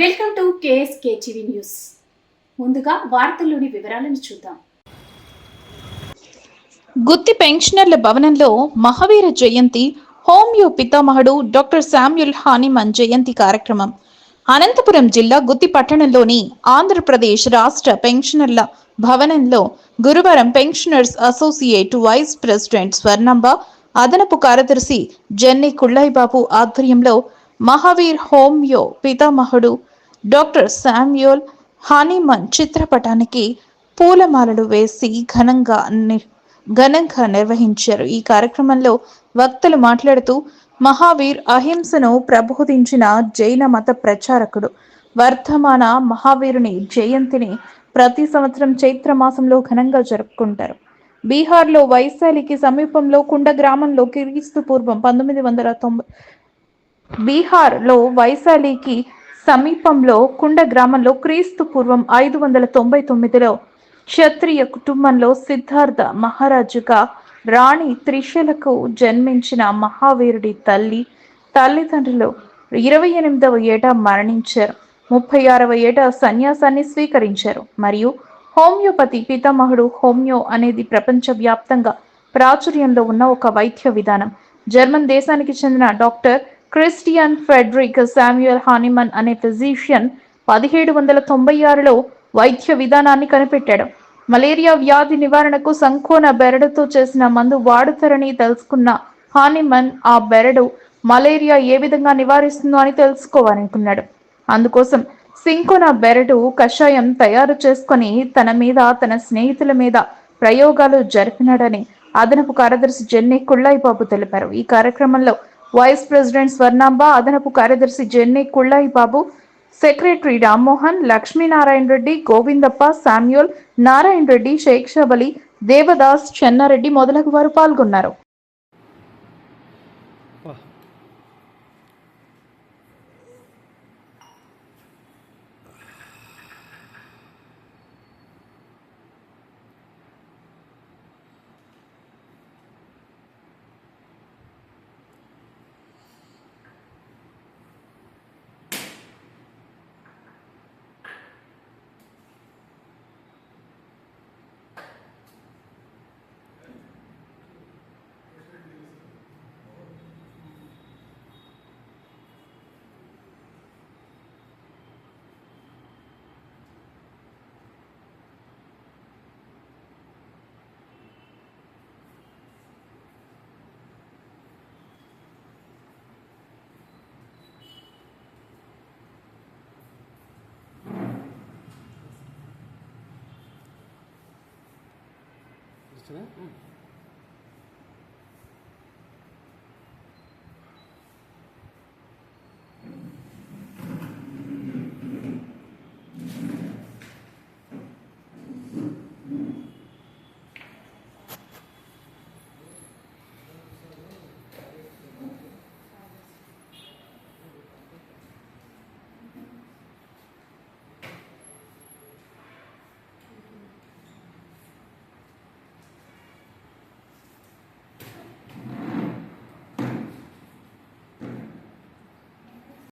Welcome to KSK TV news. ముందుగా వార్తల్లోని వివరాలను చూద్దాం. గుత్తి పెన్షనర్ల భవనంలో మహావీర జయంతి హోమియో పితామహుడు డాక్టర్ శామ్యుల్ హానిమన్ జయంతి కార్యక్రమం. అనంతపురం జిల్లా గుత్తి పట్టణంలోని ఆంధ్రప్రదేశ్ రాష్ట్ర పెన్షనర్ల భవనంలో గురువారం pensioners associate vice president Swarnamba అదనపు కార్యదర్శి జెన్నై కుళ్ళాయిబాబు ఆధ్వర్యంలో మహావీర్ హోమ్యో పితామహుడు డాక్టర్ శామ్యూల్ హానీమన్ చిత్రపటానికి పూలమాలలు వేసి ఘనంగా ఘనంగా నిర్వహించారు. ఈ కార్యక్రమంలో వక్తలు మాట్లాడుతూ మహావీర్ అహింసను ప్రబోధించిన జైన మత ప్రచారకుడు వర్ధమాన మహావీరుని జయంతిని ప్రతి సంవత్సరం చైత్ర మాసంలో ఘనంగా జరుపుకుంటారు. బీహార్లో వైశాలికి సమీపంలో కుండ గ్రామంలో క్రీస్తు పూర్వం పంతొమ్మిది వందల తొంభై బీహార్లో వైశాలికి సమీపంలో కుండ గ్రామంలో క్రీస్తు పూర్వం ఐదు వందల తొంభై తొమ్మిదిలో క్షత్రియ కుటుంబంలో సిద్ధార్థ మహారాజుగా రాణి త్రిశలకు జన్మించిన మహావీరుడి తల్లి తల్లిదండ్రులు ఇరవై ఎనిమిదవ ఏట మరణించారు. ముప్పై ఆరవ ఏట సన్యాసాన్ని స్వీకరించారు. మరియు హోమియోపతి పితామహుడు హోమియో అనేది ప్రపంచవ్యాప్తంగా ప్రాచుర్యంలో ఉన్న ఒక వైద్య విధానం. జర్మన్ దేశానికి చెందిన doctor Christian Friedrich Samuel Hahnemann అనే ఫిజీషియన్ పదిహేడు వందల తొంభై ఆరులో వైద్య విధానాన్ని కనిపెట్టాడు. మలేరియా వ్యాధి నివారణకు సంకోన బెరడుతో చేసిన మందు వాడుతారని తెలుసుకున్న హానిమన్ ఆ బెరడు మలేరియా ఏ విధంగా నివారిస్తుందో అని తెలుసుకోవాలనుకున్నాడు. అందుకోసం సింకోన బెరడు కషాయం తయారు చేసుకొని తన మీద తన స్నేహితుల మీద ప్రయోగాలు జరిపినాడని అదనపు కార్యదర్శి జెన్నీ కుళ్ళాయిబాబు తెలిపారు. ఈ కార్యక్రమంలో వైస్ ప్రెసిడెంట్ స్వర్ణాంబ అదనపు కార్యదర్శి జెన్నీ కుళ్ళాయి బాబు సెక్రటరీ రామ్మోహన్ లక్ష్మీనారాయణ రెడ్డి గోవిందప్ప శామ్యూల్ నారాయణ రెడ్డి షేక్ షబలి దేవదాస్ చెన్నారెడ్డి మొదలగు వారు పాల్గొన్నారు. 嗯嗯。